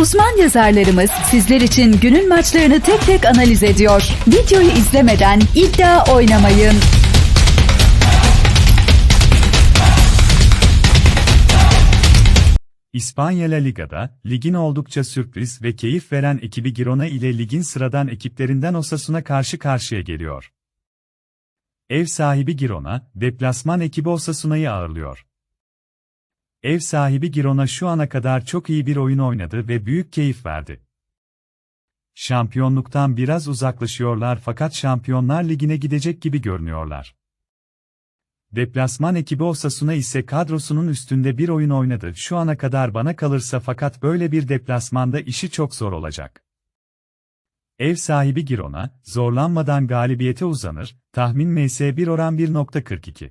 Uzman yazarlarımız sizler için günün maçlarını tek tek analiz ediyor. Videoyu izlemeden iddia oynamayın. İspanya La Liga'da, ligin oldukça sürpriz ve keyif veren ekibi Girona ile ligin sıradan ekiplerinden Osasuna karşı karşıya geliyor. Ev sahibi Girona, deplasman ekibi Osasuna'yı ağırlıyor. Ev sahibi Girona şu ana kadar çok iyi bir oyun oynadı ve büyük keyif verdi. Şampiyonluktan biraz uzaklaşıyorlar fakat Şampiyonlar Ligi'ne gidecek gibi görünüyorlar. Deplasman ekibi Osasuna ise kadrosunun üstünde bir oyun oynadı şu ana kadar bana kalırsa fakat böyle bir deplasmanda işi çok zor olacak. Ev sahibi Girona, zorlanmadan galibiyete uzanır, tahmin MS1 oran 1.42.